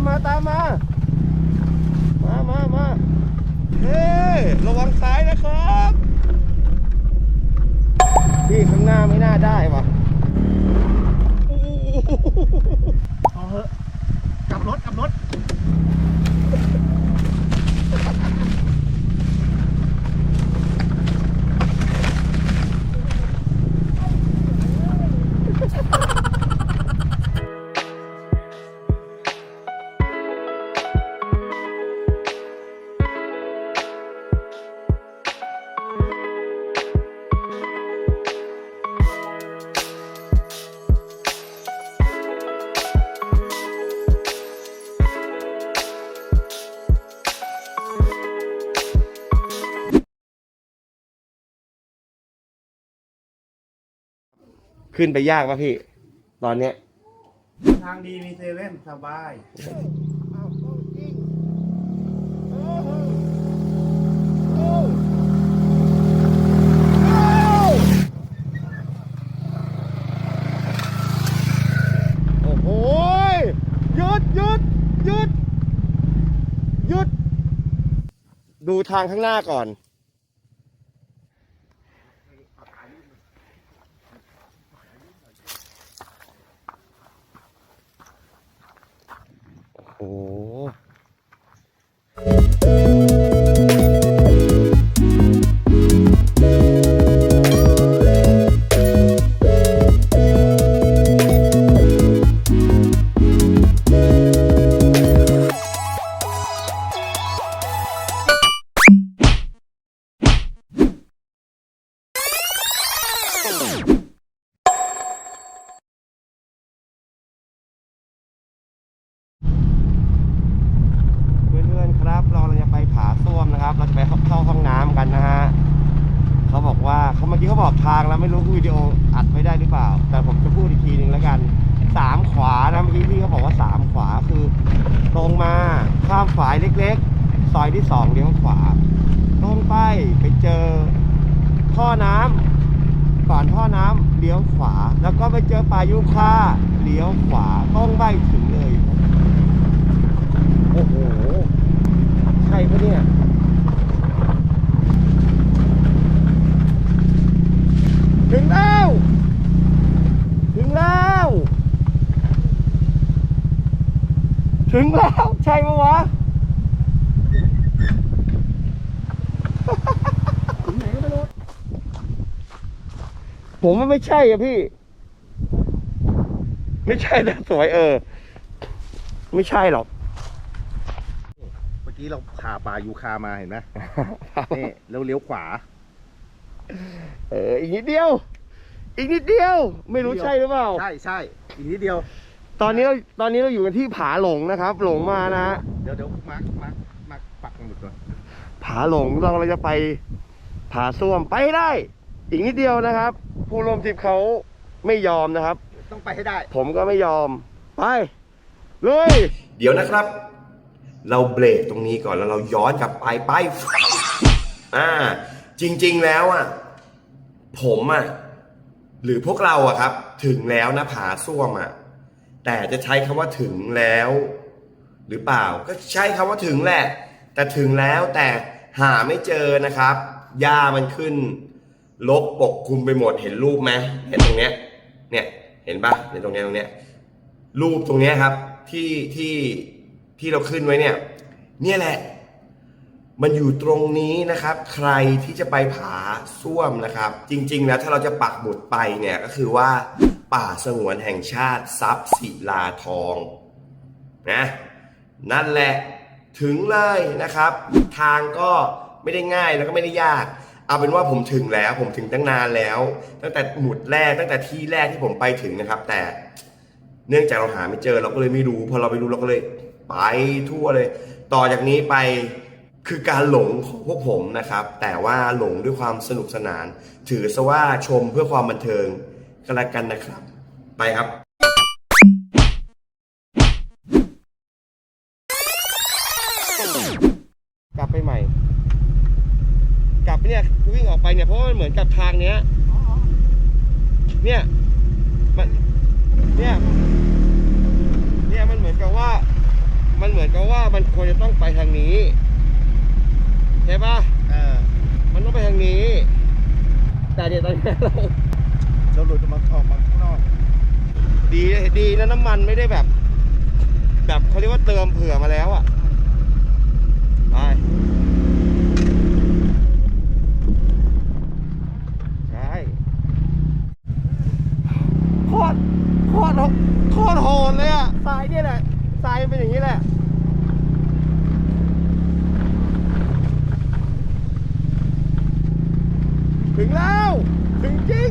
ามมาตามมา มามามาเฮ้ระวังซ้ายนะครับพี่ข้างหน้าไม่น่าได้ว่ะอ้โหเอาเหอะกลับรถกลับรถ ขึ้นไปยากปะพี่ ตอนเนี้ย ทางดีมีเซเว่นสบาย โอ้โหยหยุดหยุดหยุดหยุด ดูทางข้างหน้าก่อน โอ้โห กี้เขาบอกทางแล้วไม่รู้วิดีโออัดไม่ได้หรือเปล่า แต่ผมจะพูดอีกทีหนึ่งแล้วกันสามขวานะเมื่อกี้พี่เขาบอกว่าสามขวาคือตรงมาข้ามฝายเล็กๆ ซอยที่สองเลี้ยวขวาตรงไปไปเจอท่อน้ำก่อนท่อน้ำเลี้ยวขวา แล้วก็ไปเจอป่ายุค่าเลี้ยวขวาต้องไปถึงเลย โอ้โหใช่ปะเนี่ย ถึงแล้ว ถึงแล้ว ถึงแล้ว ใช่ปะวะถึงไหนก็ไม่รู้ผมว่าไม่ใช่อะพี่ ไม่ใช่แต่สวยเออ ไม่ใช่หรอก เมื่อกี้เราผ่าป่ายูคามาเห็นไหมนี่แล้วเลี้ยวขวา เออ อีกนิดเดียว อีกนิดเดียว ไม่รู้ใช่หรือเปล่า ใช่ใช่อีกนิดเดียว ตอนนี้เราตอนนี้เราอยู่กันที่ผาหลงนะครับ หลงมานะฮะเดี๋ยวเดี๋ยวมาร์คมาร์คมาร์คปักหมุดก่อนผาหลงเราเราจะไปผาส้วมไปให้ได้ อีกนิดเดียวนะครับ ผู้ร่วมทริปเขาไม่ยอมนะครับ ต้องไปให้ได้ ผมก็ไม่ยอม ไปลุยเดี๋ยวนะครับ เราเบรกตรงนี้ก่อนแล้วเราย้อนกลับไปไปอ่า จริง ๆแล้วอะผมอะหรือพวกเราอะครับ ถึงแล้วนะผาส้วมอะ แต่จะใช้คำว่าถึงแล้ว หรือเปล่า ก็ใช้คำว่าถึงแหละ แต่ถึงแล้วแต่หาไม่เจอนะครับหญ้ามันขึ้นลกปกคลุมไปหมดเห็นรูปไหมเห็นตรงเนี้ยเนี่ยเห็นปะในตรงเนี้ยตรงเนี้ยรูปตรงเนี้ยครับที่ที่ที่เราขึ้นไว้เนี่ย เนี่ยแหละ มันอยู่ตรงนี้นะครับ ใครที่จะไปผาส้วมนะครับ จริง ๆ แล้วถ้าเราจะปักหมุดไปเนี่ยก็คือว่า ป่าสงวนแห่งชาติทรัพย์ศิลาทองนะนั่นแหละถึงเลยนะครับ ทางก็ไม่ได้ง่ายแล้วก็ไม่ได้ยาก เอาเป็นว่าผมถึงแล้วผมถึงตั้งนานแล้ว ตั้งแต่หมุดแรกตั้งแต่ที่แรกที่ผมไปถึงนะครับ แต่เนื่องจากเราหาไม่เจอเราก็เลยไม่รู้พอเราไปรู้เราก็เลยไปทั่วเลย ต่อจากนี้ไปคือการหลงของพวกผมนะครับ แต่ว่าหลงด้วยความสนุกสนาน ถือซะว่าชมเพื่อความบันเทิง ก็แล้วกันนะครับ ไปครับ กลับไปใหม่ กลับเนี่ยวิ่งออกไปเนี่ยเพราะว่ามันเหมือนกับทางเนี้ยเนี่ยมันเนี่ยเนี่ยมันเหมือนกับว่า มันเหมือนกับว่ามันควรจะต้องไปทางนี้ใช่ปะเออมันต้องไปทางนี้ แต่เดี๋ยวตอนนี้เรา เราหลุดมาออกมาข้างนอก ดีดีนะน้ำมันไม่ได้แบบ แบบเขาเรียกว่าเติมเผื่อมาแล้วอะไปใช่โคตรโคตรโคตรโหดเลยอะทรายเนี่ยแหละทรายเป็นอย่างนี้แหละถึงแล้ว ถึงจริง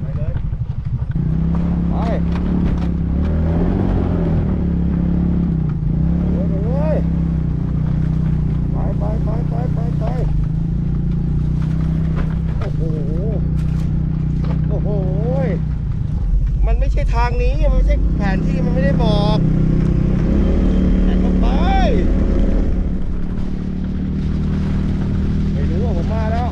ไปเลย ไปเฮ้ยไปไปไปไปไปไปโอ้โห โอ้โห มันไม่ใช่ทางนี้มันไม่ใช่แผนที่มันไม่ได้บอกแต่ก็ไป ไม่รู้ว่าผมมาแล้ว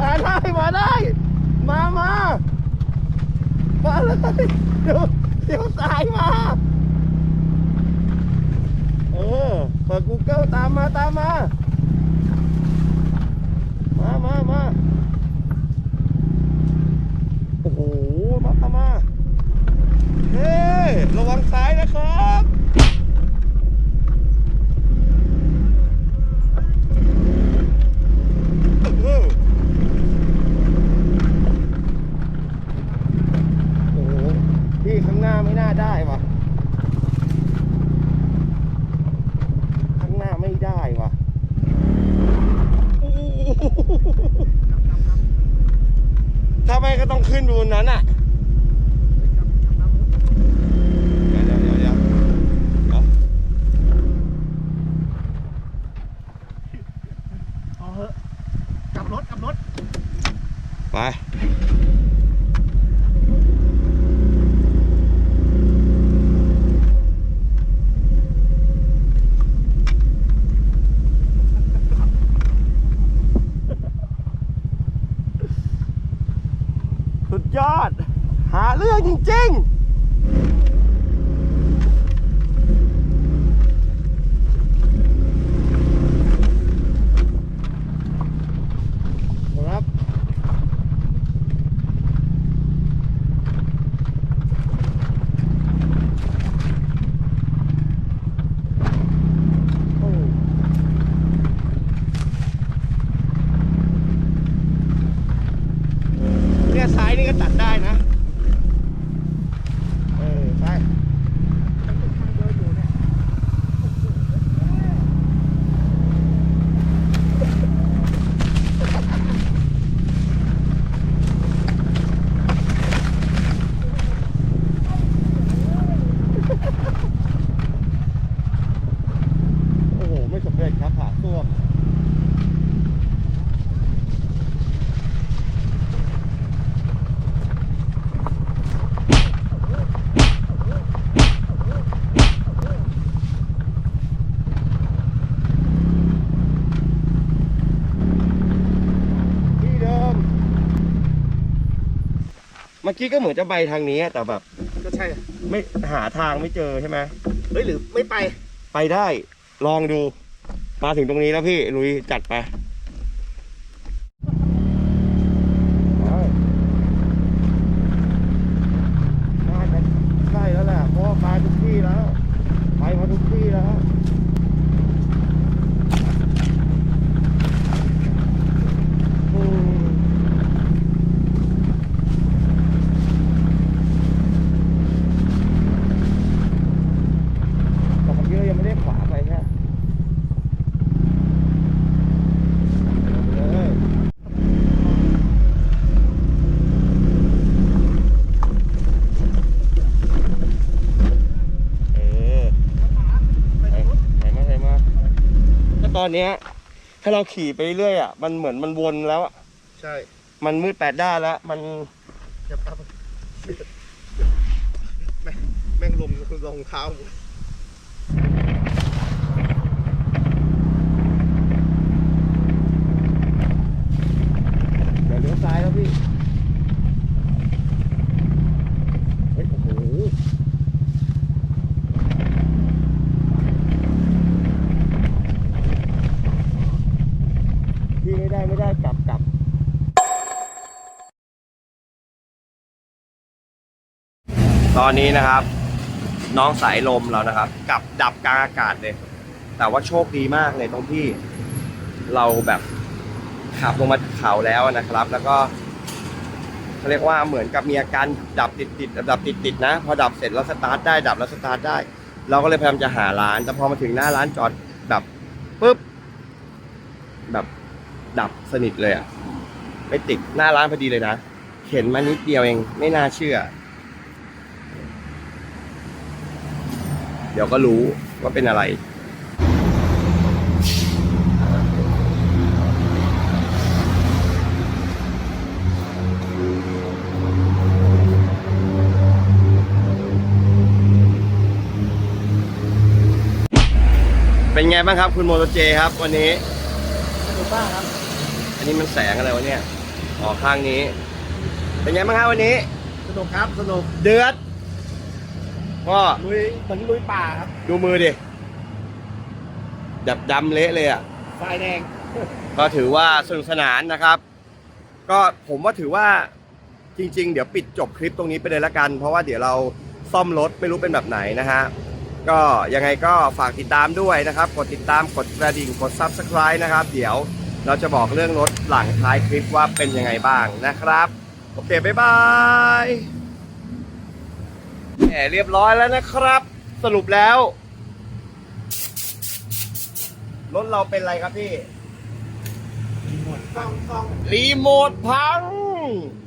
มาได้ มาได้ มา มา มาเลย เดี๋ยวสายมา เออ เปิด Google ตามมาตามมา มามามาโอ้โห มามามา เฮ้ ระวังซ้ายนะครับ เออโอ้โหพี่ข้างหน้าไม่น่าได้วะข้างหน้าไม่ได้วะโอ้โหถ้าไม่ก็ต้องขึ้นบนนั้นอะ เดี๋ยวเดี๋ยวเดี๋ยวเดี๋ยวเดี๋ยว เอาเถอะกลับรถกลับรถ ไป สุดยอด หาเรื่องจริง ๆ ครับ โอ้เนี่ยซ้ายนี่ก็ตัดได้นะ เออไปโอ้โห ไม่สำเร็จครับผ่าตัวมที่เดิม เมื่อกี้ก็เหมือนจะไปทางนี้แต่แบบก็ใช่ไม่หาทางไม่เจอใช่ไหมเฮ้ยหรือไม่ไป ไปได้ ลองดู มาถึงตรงนี้แล้วพี่ลุยจัดไปน่าจะใช่แล้วแหละ เพราะว่ามาทุกที่แล้ว ไปมาทุกที่แล้ว อืมแต่เมื่อกี้เรายังไม่ได้ขวาไปใช่ไหมเลยเออไปไหนมาไหนมาถ้า ตอนเนี้ย ถ้าเราขี่ไปเรื่อยอะ มันเหมือนมันวนแล้วอะ ใช่มันมืดแปดด้านแล้ว มันจะปั๊บรองเท้าเดี๋ยวเลี้ยวซ้ายแล้วพี่ เฮ้ย โอ้โห พี่ไม่ได้ไม่ได้กลับกลับ ตอนนี้นะครับ น้องสายลมเรานะครับกลับดับกลางอากาศเลย แต่ว่าโชคดีมากเลยตรงที่เราแบบขับลงมาเขาแล้วนะครับ แล้วก็เขาเรียกว่าเหมือนกับมีอาการดับติดติดดับติดติดนะ พอดับเสร็จแล้วสตาร์ทได้ดับแล้วสตาร์ทได้ เราก็เลยพยายามจะหาร้าน แต่พอมาถึงหน้าร้านจอดแบบปุ๊บแบบดับสนิทเลยอะไม่ติดหน้าร้านพอดีเลยนะเข็นมานิดเดียวเองไม่น่าเชื่อ เดี๋ยวก็รู้ว่าเป็นอะไร เป็นไงบ้างครับ คุณโมโตเจครับ วันนี้ สนุกมากครับ อันนี้มันแสงอะไรวะเนี่ยอ๋อข้างนี้ เป็นไงบ้างครับวันนี้ สนุกครับ สนุก เดือด ก็ลุยเหมือนลุยป่าครับดูมือดิดับดำเละเลยอะ ไฟแดง ก็ถือว่าสนุกสนานนะครับ ก็ผมว่าถือว่าจริง ๆ เดี๋ยวปิดจบคลิปตรงนี้ไปเลยละกัน เพราะว่าเดี๋ยวเราซ่อมรถไม่รู้เป็นแบบไหนนะฮะ ก็ยังไงก็ฝากติดตามด้วยนะครับ กดติดตามกดกระดิ่งกด Subscribe นะครับ เดี๋ยวเราจะบอกเรื่องรถหลังท้ายคลิปว่าเป็นยังไงบ้างนะครับ โอเค บ๊ายบาย แหมเรียบร้อยแล้วนะครับ สรุปแล้ว รถเราเป็นอะไรครับพี่หมดต้องต้องรีโมทพัง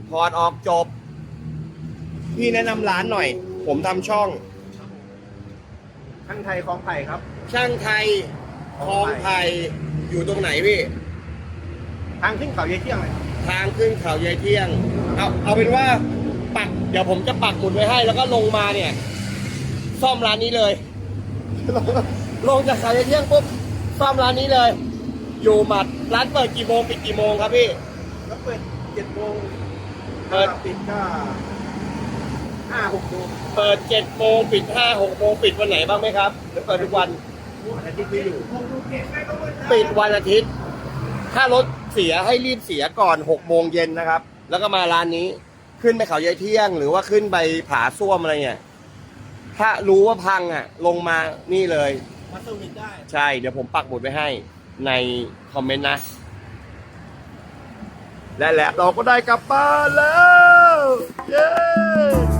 ถอดออกจบ พี่แนะนำร้านหน่อย ผมทำช่องทั้งไทยของไผ่ครับ ช่างไทยคลองไผ่อยู่ตรงไหนพี่ ทางขึ้นเขาเยี่ยเที่ยงเลยทางขึ้นเขายายเที่ยง เอาเอาเป็นว่า ปักเดี๋ยวผมจะปักหมุดไว้ให้ แล้วก็ลงมาเนี่ย ซ่อมร้านนี้เลย ลงจากเขายายเที่ยงปุ๊บซ่อมร้านนี้เลย อยู่หมัดร้านเปิดกี่โมงปิดกี่โมงครับพี่แล้วเปิดเจ็ดโมงเปิดปิดก็ห้าหกโมงเปิดเจ็ดโมงปิดห้าหกโมงปิดวันไหนบ้างไหมครับหรือเปิดทุกวันวันอาทิตย์ไม่อยู่ปิดวันอาทิตย์ ถ้ารถเสียให้รีบเสียก่อน6โมงเย็นนะครับ แล้วก็มาร้านนี้ ขึ้นไปเขายายเที่ยง หรือว่าขึ้นไปผาส้วมอะไรเนี่ยถ้ารู้ว่าพังอะ ลงมานี่เลย มาสวิตได้ใช่ เดี๋ยวผมปักหมุดไว้ให้ในคอมเมนต์นะ และแหละเราก็ได้กลับบ้านแล้ว เย้